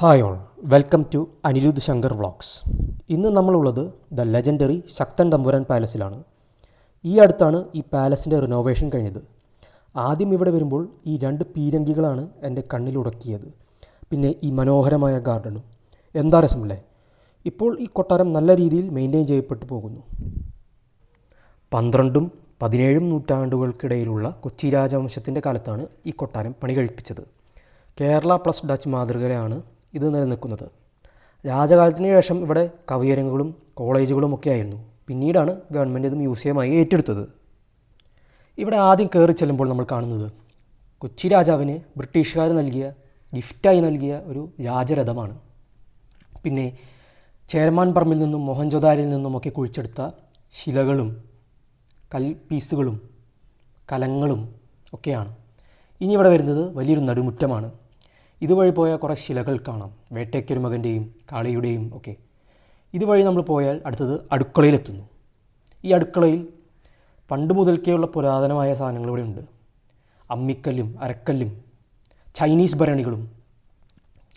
Hi all. Welcome to Anirudh Shankar vlogs. ഇന്ന് നമ്മളുള്ളത് the legendary Sakthan Thampuran പാലസിലാണ്. ഈ അടുത്താണ് ഈ പാലസിന്റെ റിനോവേഷൻ കഴിഞ്ഞത്. ആദ്യം ഇവിടെ വരുമ്പോൾ ഈ രണ്ട് പീരങ്കികളാണ് എന്റെ കണ്ണിലുടക്കിയത് പിന്നെ ഈ മനോഹരമായ ഗാർഡനും. എന്താ രസമല്ലേ? ഇപ്പോൾ ഈ കൊട്ടാരം നല്ല രീതിയിൽ മെയിന്റെയിൻ ചെയ്യപ്പെട്ടു പോകുന്നു. പന്ത്രണ്ടും പതിനേഴും നൂറ്റാണ്ടുകൾക്കിടയിലുള്ള കൊച്ചി രാജവംശത്തിന്റെ കാലത്താണ് ഈ കൊട്ടാരം പണി കഴിപ്പിച്ചത് കേരള പ്ലസ് ഡച്ച് മാതൃകയിലാണ് ഇത് നിലനിൽക്കുന്നത്. രാജകാലത്തിന് ശേഷം ഇവിടെ കവിയരങ്ങുകളും കോളേജുകളും ഒക്കെ ആയിരുന്നു. പിന്നീടാണ് ഗവൺമെന്റ് ഇത് മ്യൂസിയമായി ഏറ്റെടുത്തത്. ഇവിടെ ആദ്യം കയറി ചെല്ലുമ്പോൾ നമ്മൾ കാണുന്നത് കൊച്ചി രാജാവിന് ബ്രിട്ടീഷുകാർ നൽകിയ ഗിഫ്റ്റായി നൽകിയ ഒരു രാജരഥമാണ്. പിന്നെ ചേരമാൻ പറമ്പിൽ നിന്നും മോഹൻജോദാരിൽ നിന്നുമൊക്കെ കുഴിച്ചെടുത്ത ശിലകളും കൽ പീസുകളും കലങ്ങളും ഒക്കെയാണ്. ഇനി ഇവിടെ വരുന്നത് വലിയൊരു നടുമുറ്റമാണ്. ഇതുവഴി പോയ കുറേ ശിലകൾ കാണാം. വേട്ടയ്ക്കൊരുമകന്റെയും കാളിയുടെയും ഒക്കെ. ഇതുവഴി നമ്മൾ പോയാൽ അടുത്തത് അടുക്കളയിലെത്തുന്നു. ഈ അടുക്കളയിൽ പണ്ട് മുതൽക്കേയുള്ള പുരാതനമായ സാധനങ്ങൾ ഇവിടെ ഉണ്ട്. അമ്മിക്കല്ലും അരക്കല്ലും ചൈനീസ് ഭരണികളും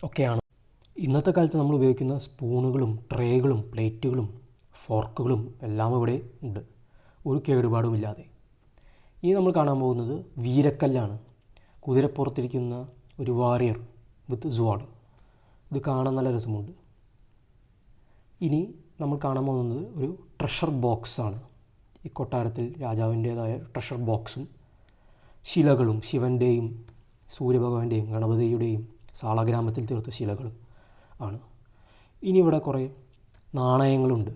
ഒക്കെയാണ്. ഇന്നത്തെ കാലത്ത് നമ്മൾ ഉപയോഗിക്കുന്ന സ്പൂണുകളും ട്രേകളും പ്ലേറ്റുകളും ഫോർക്കുകളും എല്ലാം ഇവിടെ ഉണ്ട്. ഒരു കേടുപാടുമില്ലാതെ ഇനി നമ്മൾ കാണാൻ പോകുന്നത് വീരക്കല്ലാണ്. കുതിരപ്പുറത്തിരിക്കുന്ന ഒരു വാരിയർ. വിത്ത് സ്വാഡ് ഇത് കാണാൻ നല്ല രസമുണ്ട്. ഇനി നമ്മൾ കാണാൻ പോകുന്നത് ഒരു ട്രഷർ ബോക്സാണ് ഈ കൊട്ടാരത്തിൽ രാജാവിന്റേതായ ട്രഷർ ബോക്സും ശിലകളും ശിവന്റെയും സൂര്യഭഗവാന്റെയും ഗണപതിയുടെയും സാളഗ്രാമത്തിൽ തീർത്ത ശിലകളും ആണ്. ഇനി ഇവിടെ കുറേ നാണയങ്ങളുണ്ട്.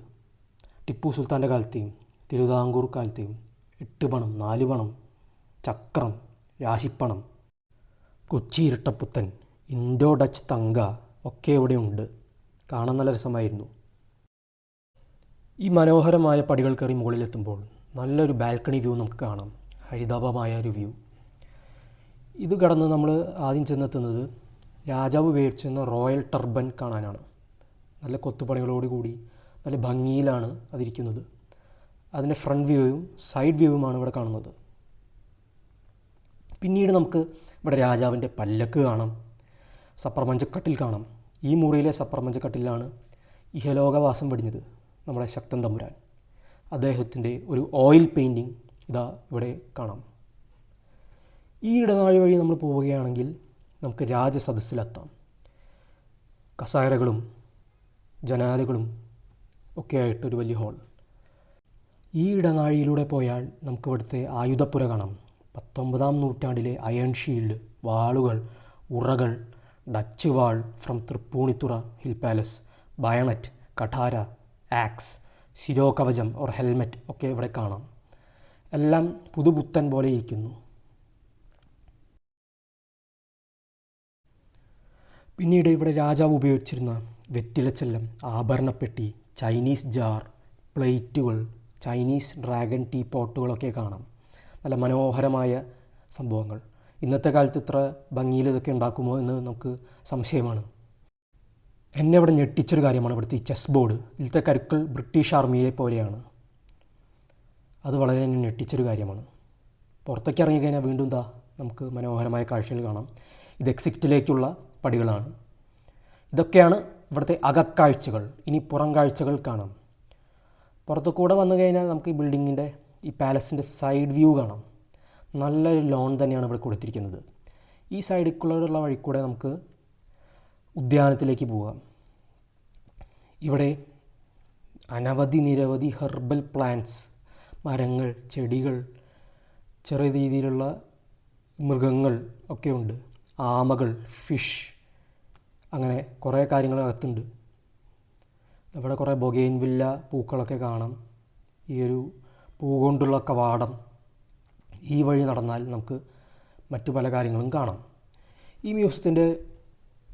ടിപ്പു സുൽത്താന്റെ കാലത്തെയും തിരുവിതാംകൂർ കാലത്തെയും എട്ട് പണം നാല് പണം ചക്രം രാശിപ്പണം കൊച്ചി ഇരട്ടപ്പുത്തൻ ഇൻഡോ ഡച്ച് തങ്ക ഒക്കെ ഇവിടെ ഉണ്ട്. കാണാൻ നല്ല രസമായിരുന്നു. ഈ മനോഹരമായ പടികൾ കയറി മുകളിലെത്തുമ്പോൾ നല്ലൊരു ബാൽക്കണി വ്യൂ നമുക്ക് കാണാം. ഹരിതാപമായ ഒരു വ്യൂ. ഇത് കടന്ന് നമ്മൾ ആദ്യം ചെന്നെത്തുന്നത് രാജാവ് ഉപയോഗിച്ചിരുന്ന റോയൽ ടർബൻ കാണാനാണ്. നല്ല കൊത്തുപണികളോട് കൂടി നല്ല ഭംഗിയിലാണ് അതിരിക്കുന്നത്. അതിന്റെ ഫ്രണ്ട് വ്യൂവും സൈഡ് വ്യൂവുമാണ് ഇവിടെ കാണുന്നത്. പിന്നീട് നമുക്ക് ഇവിടെ രാജാവിന്റെ പല്ലക്ക് കാണാം. സപ്രപഞ്ചക്കട്ടിൽ കാണാം. ഈ മുറിയിലെ സപ്രമഞ്ചക്കട്ടിലാണ് ഇഹലോകവാസം വെടിഞ്ഞത് നമ്മുടെ ശക്തൻ തമ്പുരാൻ. അദ്ദേഹത്തിന്റെ ഒരു ഓയിൽ പെയിന്റിങ് ഇതാ ഇവിടെ കാണാം. ഈ ഇടനാഴി വഴി നമ്മൾ പോവുകയാണെങ്കിൽ നമുക്ക് രാജസദസ്സിലെത്താം. കസാരകളും ജനാലകളും ഒക്കെ ആയിട്ട് ഒരു വലിയ ഹോൾ ഈ ഇടനാഴിയിലൂടെ പോയാൽ നമുക്ക് ഇവിടുത്തെ ആയുധപ്പുര കാണാം. പത്തൊമ്പതാം നൂറ്റാണ്ടിലെ അയൺ ഷീൽഡ് വാളുകൾ ഉറകൾ Dutch wall from Tripunithura hill palace bayonet കഠാര axe ശിരോകവചം ഓർ ഹെൽമെറ്റ് ഒക്കെ ഇവിടെ കാണാം. എല്ലാം പുതുപുത്തൻ പോലെ ഇരിക്കുന്നു. പിന്നീട് ഇവിടെ രാജാവ് ഉപയോഗിച്ചിരുന്ന വെറ്റിലച്ചെല്ലം ആഭരണപ്പെട്ടി ചൈനീസ് ജാർ പ്ലേറ്റുകൾ ചൈനീസ് ഡ്രാഗൺ ടീ പോട്ടുകളൊക്കെ കാണാം. നല്ല മനോഹരമായ സംഭവങ്ങൾ. ഇന്നത്തെ കാലത്ത് ഇത്ര ഭംഗിയിൽ ഇതൊക്കെ ഉണ്ടാക്കുമോ എന്ന് നമുക്ക് സംശയമാണ്. എന്നെ ഇവിടെ ഞെട്ടിച്ചൊരു കാര്യമാണ് ഇവിടുത്തെ ഈ ചെസ് ബോർഡ് ഇതിലത്തെ കരുക്കൾ ബ്രിട്ടീഷ് ആർമിയെ പോലെയാണ്. അത് വളരെ എന്നെ ഞെട്ടിച്ചൊരു കാര്യമാണ്. പുറത്തേക്ക് ഇറങ്ങിക്കഴിഞ്ഞാൽ വീണ്ടും എന്താ നമുക്ക് മനോഹരമായ കാഴ്ചകൾ കാണാം. ഇത് എക്സിറ്റിലേക്കുള്ള പടികളാണ്. ഇതൊക്കെയാണ് ഇവിടുത്തെ അകക്കാഴ്ചകൾ. ഇനി പുറം കാഴ്ചകൾ കാണാം. പുറത്തു കൂടെ വന്നു കഴിഞ്ഞാൽ നമുക്ക് ഈ ബിൽഡിങ്ങിന്റെ ഈ പാലസിന്റെ സൈഡ് വ്യൂ കാണാം. നല്ലൊരു ലോൺ തന്നെയാണ് ഇവിടെ കൊടുത്തിരിക്കുന്നത്. ഈ സൈഡിൽ കൂടെയുള്ള വഴി കൂടെ നമുക്ക് ഉദ്യാനത്തിലേക്ക് പോകാം. ഇവിടെ അനവധി നിരവധി ഹെർബൽ പ്ലാന്റ്സ് മരങ്ങൾ ചെടികൾ ചെറിയ രീതിയിലുള്ള മൃഗങ്ങൾ ഒക്കെ ഉണ്ട്. ആമകൾ ഫിഷ് അങ്ങനെ കുറേ കാര്യങ്ങൾ അകത്തുണ്ട്. ഇവിടെ കുറേ ബൊഗെയിൻവില്ല പൂക്കളൊക്കെ കാണാം. ഈ ഒരു പൂ കൊണ്ടുള്ള കവാടം ഈ വഴി നടന്നാൽ നമുക്ക് മറ്റു പല കാര്യങ്ങളും കാണാം. ഈ മ്യൂസിയത്തിന്റെ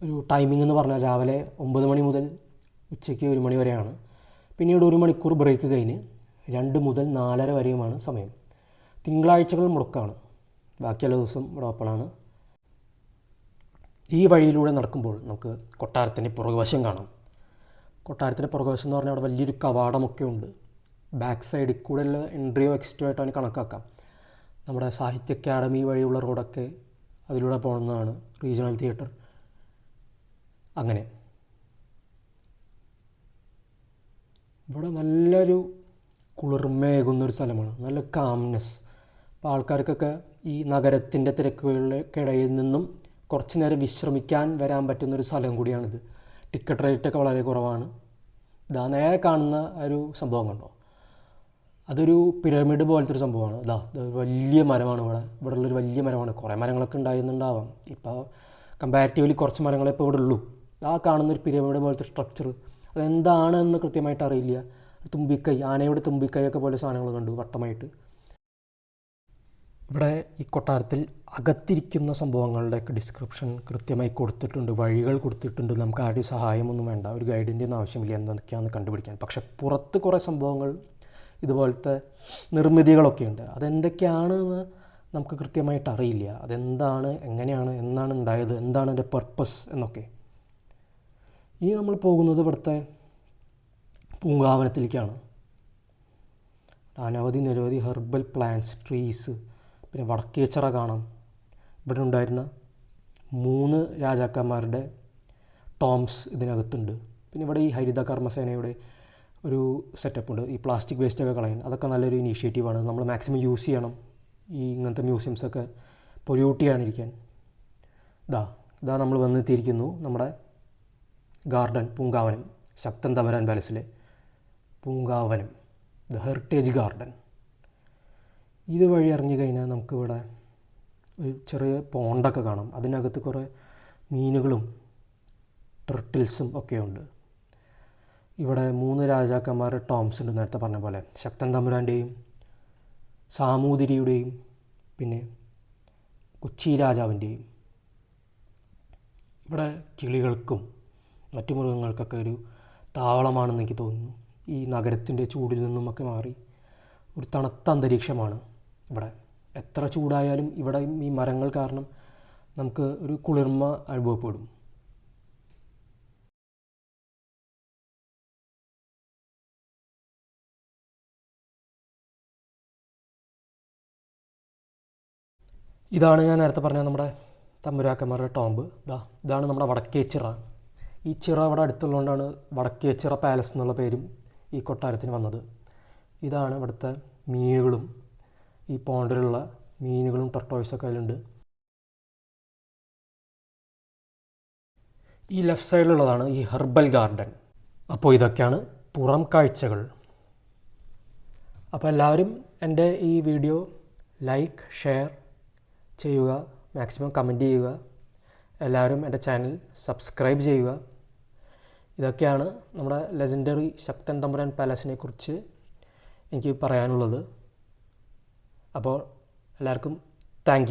ഒരു ടൈമിംഗ് എന്ന് പറഞ്ഞാൽ രാവിലെ ഒമ്പത് മണി മുതൽ ഉച്ചയ്ക്ക് ഒരു മണി വരെയാണ്. പിന്നീട് ഒരു മണിക്കൂർ ബ്രേക്ക് കഴിഞ്ഞ് രണ്ട് മുതൽ നാലര വരെയുമാണ് സമയം. തിങ്കളാഴ്ചകൾ മുടക്കാണ്. ബാക്കിയുള്ള ദിവസം ഇവിടെ ഓപ്പണാണ് ഈ വഴിയിലൂടെ നടക്കുമ്പോൾ നമുക്ക് കൊട്ടാരത്തിന്റെ പുറകുവശം കാണാം. കൊട്ടാരത്തിന്റെ പുറകുവശം എന്ന് പറഞ്ഞാൽ അവിടെ വലിയൊരു കവാടമൊക്കെ ഉണ്ട്. ബാക്ക് സൈഡിൽ കൂടെയുള്ള എൻട്രിയോ എക്സ്ട്രോ ആയിട്ട് അവന് കണക്കാക്കാം. നമ്മുടെ സാഹിത്യ അക്കാഡമി വഴിയുള്ള റോഡൊക്കെ അതിലൂടെ പോകുന്നതാണ് റീജിയണൽ തിയേറ്റർ. അങ്ങനെ. ഇവിടെ നല്ലൊരു കുളിർമയേകുന്നൊരു സ്ഥലമാണ്. നല്ല കാംനെസ് അപ്പോൾ ആൾക്കാർക്കൊക്കെ ഈ നഗരത്തിന്റെ തിരക്കുകൾക്കിടയിൽ നിന്നും കുറച്ച് നേരം വിശ്രമിക്കാൻ വരാൻ പറ്റുന്നൊരു സ്ഥലം കൂടിയാണിത്. ടിക്കറ്റ് റേറ്റൊക്കെ വളരെ കുറവാണ്. ഇതാ നേരെ കാണുന്ന ഒരു സംഭവം കണ്ടോ? അതൊരു പിരമിഡ് പോലത്തെ ഒരു സംഭവമാണ് ഇതാ വലിയ മരമാണ് ഇവിടെ. ഇവിടെ ഉള്ളൊരു വലിയ മരമാണ്. കുറേ മരങ്ങളൊക്കെ ഉണ്ടായിരുന്നുണ്ടാവാം. ഇപ്പോൾ കമ്പാരിറ്റീവ്ലി കുറച്ച് മരങ്ങളെ ഇപ്പോൾ ഇവിടെ ഉള്ളൂ. ആ കാണുന്ന ഒരു പിരമിഡ് പോലത്തെ സ്ട്രക്ചർ അതെന്താണെന്ന് കൃത്യമായിട്ട് അറിയില്ല. തുമ്പിക്കൈ ആനയുടെ തുമ്പിക്കൈയൊക്കെ പോലെ സാധനങ്ങൾ കണ്ടു വട്ടമായിട്ട്. ഇവിടെ ഈ കൊട്ടാരത്തിൽ അകത്തിരിക്കുന്ന സംഭവങ്ങളുടെയൊക്കെ ഡിസ്ക്രിപ്ഷൻ കൃത്യമായി കൊടുത്തിട്ടുണ്ട്. വഴികൾ കൊടുത്തിട്ടുണ്ട്. നമുക്ക് ആരുടെയും സഹായമൊന്നും വേണ്ട. ഒരു ഗൈഡിന്റെ ഒന്നും ആവശ്യമില്ല. എന്തൊക്കെയാണെന്ന് കണ്ടുപിടിക്കാൻ. പക്ഷെ പുറത്ത് കുറേ സംഭവങ്ങൾ ഇതുപോലത്തെ നിർമ്മിതികളൊക്കെ ഉണ്ട് അതെന്തൊക്കെയാണെന്ന് നമുക്ക് കൃത്യമായിട്ട് അറിയില്ല. അതെന്താണ് എങ്ങനെയാണ് എന്നാണ് ഉണ്ടായത് എന്താണ് അതിന്റെ പർപ്പസ് എന്നൊക്കെ. ഇനി നമ്മൾ പോകുന്നത് ഇവിടുത്തെ പൂങ്കാവനത്തിലേക്കാണ്. അനവധി നിരവധി ഹെർബൽ പ്ലാന്റ്സ് ട്രീസ് പിന്നെ വടക്കേച്ചിറ കാണാം. ഇവിടെ ഉണ്ടായിരുന്ന മൂന്ന് രാജാക്കന്മാരുടെ ടോംസ് ഇതിനകത്തുണ്ട്. പിന്നെ ഇവിടെ ഈ ഹരിത കർമ്മസേനയുടെ ഒരു സെറ്റപ്പ് ഉണ്ട്. ഈ പ്ലാസ്റ്റിക് വേസ്റ്റൊക്കെ കളയാൻ. അതൊക്കെ നല്ലൊരു ഇനീഷ്യേറ്റീവാണ് നമ്മൾ മാക്സിമം യൂസ് ചെയ്യണം. ഈ ഇങ്ങനത്തെ മ്യൂസിയംസൊക്കെ പൊല്യൂട്ട് ചെയ്യാണ്ടിരിക്കാൻ ഇതാ ഇതാ നമ്മൾ വന്നെത്തിയിരിക്കുന്നു നമ്മുടെ ഗാർഡൻ പൂങ്കാവനം. ശക്തൻ തമരാൻ പാലസിലെ പൂങ്കാവനം. ദ ഹെറിറ്റേജ് ഗാർഡൻ ഇത് വഴി ഇറങ്ങി കഴിഞ്ഞാൽ നമുക്കിവിടെ ഒരു ചെറിയ പോണ്ടൊക്കെ കാണാം. അതിനകത്ത് കുറേ മീനുകളും ടർട്ടിൽസും ഒക്കെ ഉണ്ട്. ഇവിടെ മൂന്ന് രാജാക്കന്മാർ ടോംസ് ഉണ്ട് നേരത്തെ പറഞ്ഞ പോലെ. ശക്തൻ തമ്പുരാന്റെയും സാമൂതിരിയുടെയും പിന്നെ കൊച്ചി രാജാവിന്റെയും ഇവിടെ കിളികൾക്കും മറ്റു മൃഗങ്ങൾക്കൊക്കെ ഒരു താവളമാണെന്ന് എനിക്ക് തോന്നുന്നു. ഈ നഗരത്തിന്റെ ചൂടിൽ നിന്നുമൊക്കെ മാറി ഒരു തണുത്ത അന്തരീക്ഷമാണ് ഇവിടെ. എത്ര ചൂടായാലും ഇവിടെ ഈ മരങ്ങൾ കാരണം നമുക്ക് ഒരു കുളിർമ അനുഭവപ്പെടും. ഇതാണ് ഞാൻ നേരത്തെ പറഞ്ഞ നമ്മുടെ തമ്പുരാക്കന്മാരുടെ ടോംബ് ഇതാ ഇതാണ് നമ്മുടെ വടക്കേച്ചിറ ഈ ചിറ ഇവിടെ അടുത്തുള്ളതുകൊണ്ടാണ് വടക്കേച്ചിറ പാലസ് എന്നുള്ള പേരും ഈ കൊട്ടാരത്തിന് വന്നത്. ഇതാണ് ഇവിടുത്തെ മീനുകളും. ഈ പോണ്ടിലുള്ള മീനുകളും ടർട്ടോയ്സൊക്കെ അതിലുണ്ട്. ഈ ലെഫ്റ്റ് സൈഡിലുള്ളതാണ് ഈ ഹെർബൽ ഗാർഡൻ അപ്പോൾ ഇതൊക്കെയാണ് പുറം കാഴ്ചകൾ. അപ്പോൾ എല്ലാവരും എന്റെ ഈ വീഡിയോ ലൈക്ക് ഷെയർ ചെയ്യുക മാക്സിമം കമന്റ് ചെയ്യുക. എല്ലാവരും എന്റെ ചാനൽ സബ്സ്ക്രൈബ് ചെയ്യുക. ഇതൊക്കെയാണ് നമ്മുടെ ലെജൻഡറി ശക്തൻ തമ്പുരാൻ പാലസിനെ കുറിച്ച് എനിക്ക് പറയാനുള്ളത്. അപ്പോൾ എല്ലാവർക്കും താങ്ക്